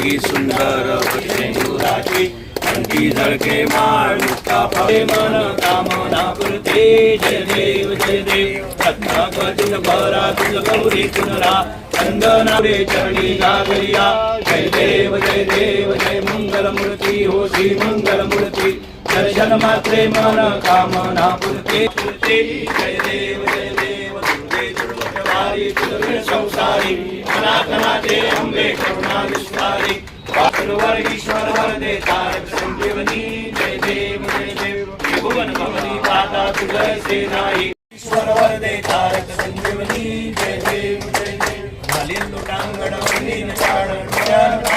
अंगी सुंदर शेंदुराची अंगी झळके माळ मुक्ता फळे मन कामना पुरते. जय देव जय देव. रत्ना रत्नाकटित परा तुल गौरी पुनरा. चंदनावे चरणी लागरिया. जय देव जय देव जय मंगल मूर्ती हो श्री मंगल मूर्ती दर्शन मात्रे मन कामना पुरते पुरते. जय देव जय સંસારી ચતુર્વિધ સંસારી અનાથનાથે અંબે કરુણા વિસ્તારી વાસુરવર ઈશ્વર વર દે તારક સંજીવની જય દેવ જય દેવ ભુવન ભવની માતા તુજય સેનાઈ ઈશ્વર વર દે તારક સંજીવની જય દેવ જય દેવ હાલિંદુ ટાંગણવની નચાણ નચાણ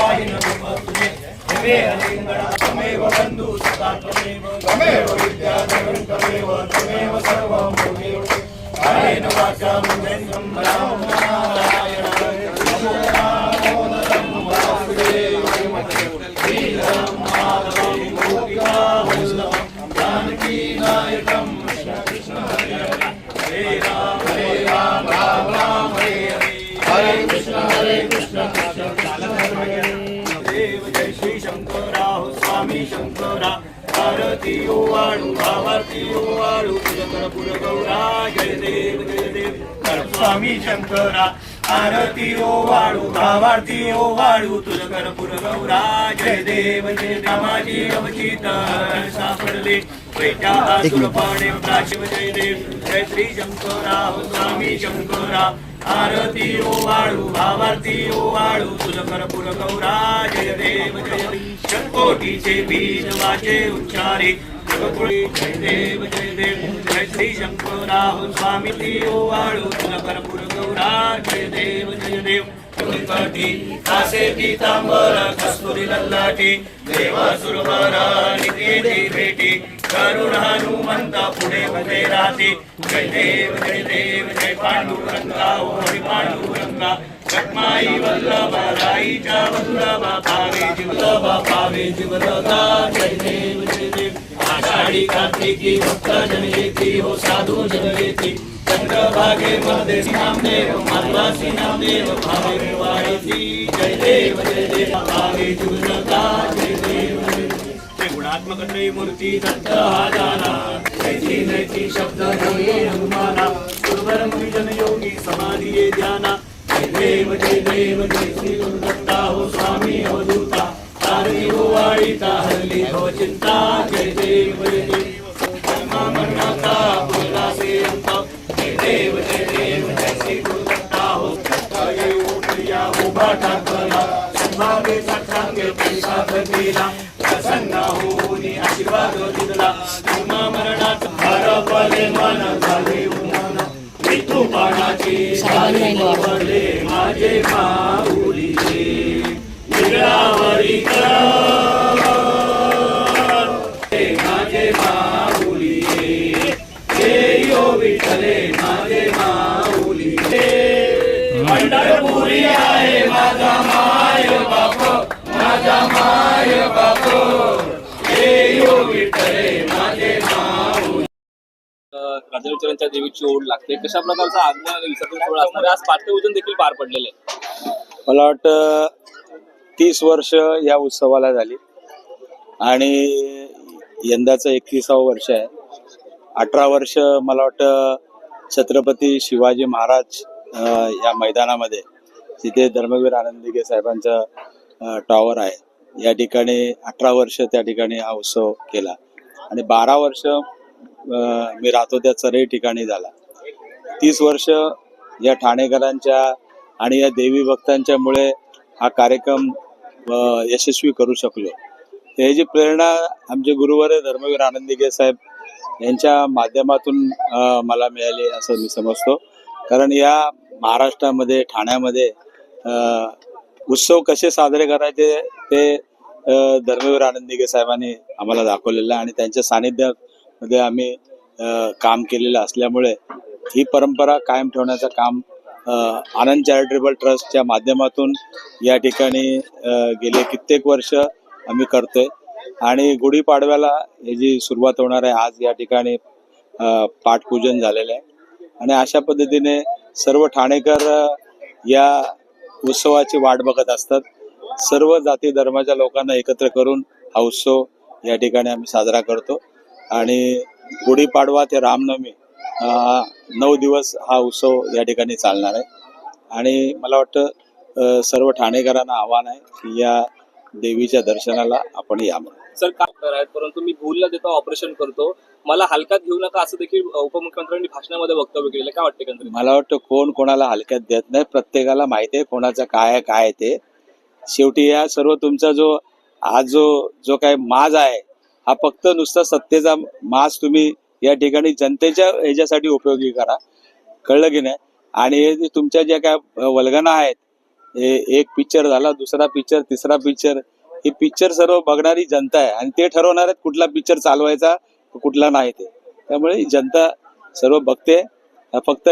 તુજે હમે હલિંગણા તમેવ બંધુ સદા તમેવ તમેવ વિદ્યા તમેવ તમેવ સર્વ శ్రీనువాచం आरती ओ वाळू भावारती ओ वाळू कर्पूर गौरा जय देव जय देव कर स्वामी शंकरा आरती ओ वाळू भावारती ओ वाळू तुझ कर्पूर गौरा जय देव जय देव माझी अवचित सापडले पाणे प्राशिव जय देव जय श्री शंकरा हो स्वामी शंकरा आरती ओ वाळू भावारती ओ वाळू गौरा जय देव जय शंकोटीचे बीज वाचे उच्चारे जगपुरी जय देव जय देव जय श्री शंकराहो स्वामी ती ओ वाळू कर्पूर गौरा जय देव जय देव तुळकटी कासे कस्तुरी लल्लाटी निकेती भेटी करुण हनुमंत पुढे उभे राहते जय देव जय देव जय पांडुरंगा ओ हरी पांडुरंगा रत्माई वल्लभा राईच्या वल्लभा पावे जीवलभ पावे जीवलगा जय देव जय देव. आषाढी कार्तिकी भक्त जनयेती हो साधू जनयेती चंद्रभागे मध्ये नामदेव माधवासी नामदेव भावे वाढती जय देव जय देव भावे जीवलगा जय देव ते गुणात्मक मूर्ती दत्त हा दाना जैसी नैची शब्द हनुमाना. सुरवर मुनी जन योगी समाधी ध्याना. जय देव जय देव जय श्री गुरुदत्ता हो स्वामी अवधूता तारणी हो वाळीता हल्ली हो चिंता जय देव जय देव जन्मा मरणाचा बोला से अंत जय देव जय देव जय श्री गुरुदत्ता हो दत्ता ये उठया उभा ठाकला संभावे साठांगे पैसा दिला प्रसन्न होऊनी आशीर्वाद दिला जन्मा मरणाचा हरपले मन झाले उमन मृत्यू बाणाची झाली निवडले माझे माऊली निरावरी कर. माझे माऊली हे यो विठले माझे माऊली पंढरपुरी आहे माझा माय बाप माझा माय बाप. हे यो विठले राजविचारांच्या देवीची ओढ लागते. कशा प्रकारचा आज्ञा आणि विसर्जन सोहळा असणार आहे? आज पाठ्यभूजन देखील पार पडलेले आहे. मला वाटतं तीस वर्ष या उत्सवाला झाली. आणि यंदाचं एकतीसावं वर्ष आहे. अठरा वर्ष मला वाटतं छत्रपती शिवाजी महाराज अं, या मैदानामध्ये तिथे धर्मवीर आनंदिगे साहेबांचं टॉवर आहे. या ठिकाणी अठरा वर्ष त्या ठिकाणी हा उत्सव केला. आणि बारा वर्ष मी राहतो त्या चरई ठिकाणी झाला. तीस वर्ष या ठाणेकरांच्या आणि या देवी भक्तांच्यामुळे हा कार्यक्रम यशस्वी करू शकलो. त्याची प्रेरणा आमचे गुरुवर धर्मवीर आनंदिगे साहेब यांच्या माध्यमातून मला मिळाली असं मी समजतो. कारण या महाराष्ट्रामध्ये ठाण्यामध्ये उत्सव कसे साजरे करायचे ते धर्मवीर आनंदिगे साहेबांनी आम्हाला दाखवलेलं आहे आणि त्यांच्या मध्ये आम्ही काम केलेलं असल्यामुळे ही परंपरा कायम ठेवण्याचं काम आनंद चॅरिटेबल ट्रस्टच्या माध्यमातून या ठिकाणी गेले कित्येक वर्ष आम्ही करतोय. आणि गुढीपाडव्याला ही जी सुरुवात होणार आहे आज या ठिकाणी पाठपूजन झालेलं आहे. आणि अशा पद्धतीने सर्व ठाणेकर या उत्सवाची वाट बघत असतात. सर्व जाती धर्माच्या लोकांना एकत्र करून हा उत्सव या ठिकाणी आम्ही साजरा करतो. आणि गुढीपाडवा ते रामनवमी नऊ दिवस हा उत्सव या ठिकाणी चालणार आहे. आणि मला वाटतं सर्व ठाणेकरांना आव्हान आहे की या देवीच्या दर्शनाला आपण यावं. सर काय परंतु मी भूलला देतो ऑपरेशन करतो. मला हलक्यात घेऊ नका असं देखील उपमुख्यमंत्र्यांनी भाषणामध्ये वक्तव्य केलेलं. काय वाटते मला वाटतं कोण कोणाला हलक्यात देत नाही प्रत्येकाला माहिती आहे कोणाचं काय आहे काय आहे ते. शेवटी या सर्व तुमचा जो हा जो जो काय माज आहे हा फक्त नुसता सत्तेचा मास तुम्ही या ठिकाणी जनतेच्या ह्याच्यासाठी उपयोगी करा. कळलं की नाही? आणि हे तुमच्या ज्या काय वल्गना आहेत एक पिक्चर झाला दुसरा पिक्चर तिसरा पिक्चर हे पिक्चर सर्व बघणारी जनता आहे. आणि ते ठरवणार आहेत कुठला पिक्चर चालवायचा कुठला नाही ते. त्यामुळे जनता सर्व बघते. फक्त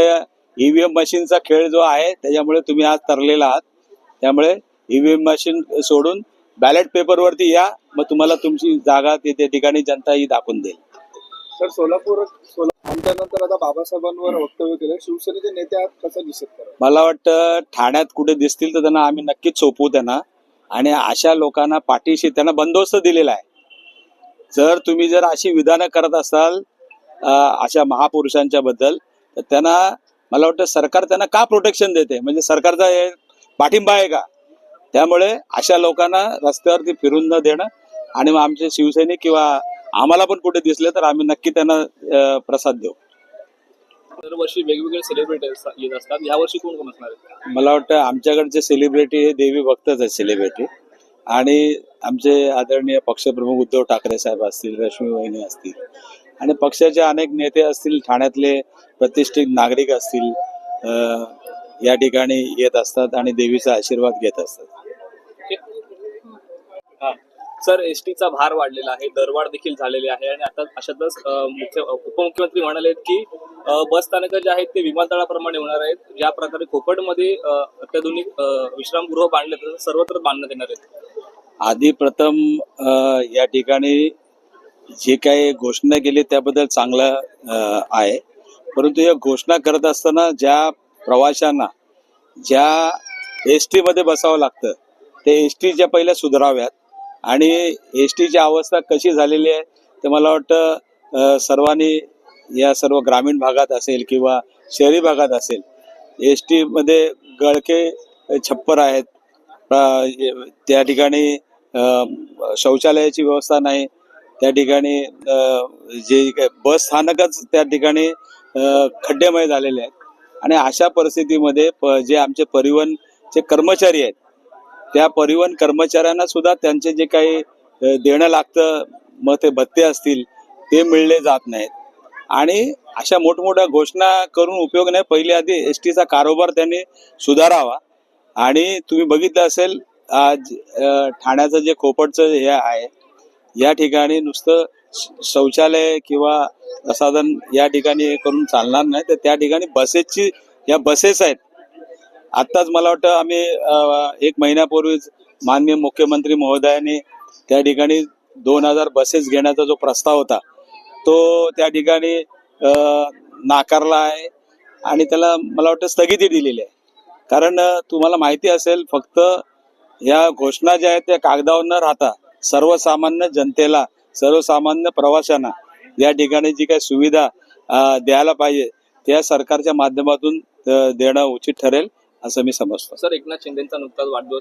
ईव्हीएम मशीनचा खेळ जो आहे त्याच्यामुळे तुम्ही आज तरलेला आहात. त्यामुळे ईव्हीएम मशीन सोडून बॅलेट पेपरवरती या मग तुम्हाला तुमची जागा ते त्या ठिकाणी जनता ही दाखवून देईल. तर सोलापूर सोला आमच्यानंतर आता बाबासाहेबांवर वक्तव्य केलं शिवसेनेचे नेते आहात कसं दिसत मला वाटतं ठाण्यात कुठे दिसतील तर त्यांना आम्ही नक्कीच सोपवू त्यांना. आणि अशा लोकांना पाठीशी त्यांना बंदोबस्त दिलेला आहे. जर तुम्ही जर अशी विधानं करत असाल अशा महापुरुषांच्या बद्दल तर त्यांना मला वाटतं सरकार त्यांना का प्रोटेक्शन देते? म्हणजे सरकारचा पाठिंबा आहे का? त्यामुळे अशा लोकांना रस्त्यावरती फिरून न देणं आणि मग आमचे शिवसैनिक किंवा आम्हाला पण कुठे दिसले तर आम्ही नक्की त्यांना प्रसाद देऊ. दरवर्षी वेगवेगळे सेलिब्रिटी येत असतात. यावर्षी कोण कोण असणार मला वाटतं आमच्याकडचे सेलिब्रिटी हे देवी भक्तच आहेत सेलिब्रिटी आणि आमचे आदरणीय पक्षप्रमुख उद्धव ठाकरे साहेब असतील रश्मी वहिनी असतील. आणि पक्षाचे अनेक नेते असतील ठाण्यातले प्रतिष्ठित नागरिक असतील या ठिकाणी येत असतात आणि देवीचा आशीर्वाद घेत असतात. सर एस टीचा भार वाढलेला आहे दरवाढ देखील झालेली आहे आणि आता अशातच मुख्य उपमुख्यमंत्री म्हणाले की बस स्थानकं जे आहेत ते विमानतळाप्रमाणे होणार आहेत. ज्या प्रकारे कोकणमध्ये अत्याधुनिक विश्रामगृह बांधले तर सर्वत्र बांधण्यात येणार आहेत. आधी प्रथम या ठिकाणी जे काही घोषणा केली त्याबद्दल चांगलं आहे. परंतु या घोषणा करत असताना ज्या प्रवाशांना ज्या एस टीमध्ये बसावं लागतं ते एस टीच्या पहिल्या सुधाराव्यात आणि एस टीची अवस्था कशी झालेली आहे ते मला वाटतं सर्वांनी या सर्व ग्रामीण भागात असेल किंवा शहरी भागात असेल एस टीमध्ये गळके छप्पर आहेत. त्या ठिकाणी शौचालयाची व्यवस्था नाही. त्या ठिकाणी जे बस स्थानकच त्या ठिकाणी खड्डेमय झालेले आहेत. आणि अशा परिस्थितीमध्ये प- जे आमचे परिवहनचे कर्मचारी आहेत त्या परिवहन कर्मचाऱ्यांना सुद्धा त्यांचे जे काही देणं लागतं मग ते भत्ते असतील ते मिळले जात नाहीत. आणि अशा मोठमोठ्या घोषणा करून उपयोग नाही पहिले आधी एस टीचा कारोबार त्यांनी सुधारावा. आणि तुम्ही बघितलं असेल आज ठाण्याचं जे खोपटचं हे आहे या ठिकाणी नुसतं शौचालय किंवा प्रसाधन या ठिकाणी हे करून चालणार नाही तर त्या ठिकाणी बसेसची या बसेस आहेत आत्ताच मला वाटतं आम्ही एक महिन्यापूर्वीच माननीय मुख्यमंत्री महोदयाने त्या ठिकाणी दोन हजार बसेस घेण्याचा जो प्रस्ताव होता तो त्या ठिकाणी नाकारला आहे आणि त्याला मला वाटतं स्थगिती दिलेली आहे. कारण तुम्हाला माहिती असेल फक्त या घोषणा ज्या आहेत त्या कागदावर न राहता सर्वसामान्य जनतेला सर्वसामान्य प्रवाशांना या ठिकाणी जी काही सुविधा द्यायला पाहिजे त्या सरकारच्या माध्यमातून देणं उचित ठरेल. असं मी समजतो. सर एकनाथ शिंदेचा नुकताच वाढदिवस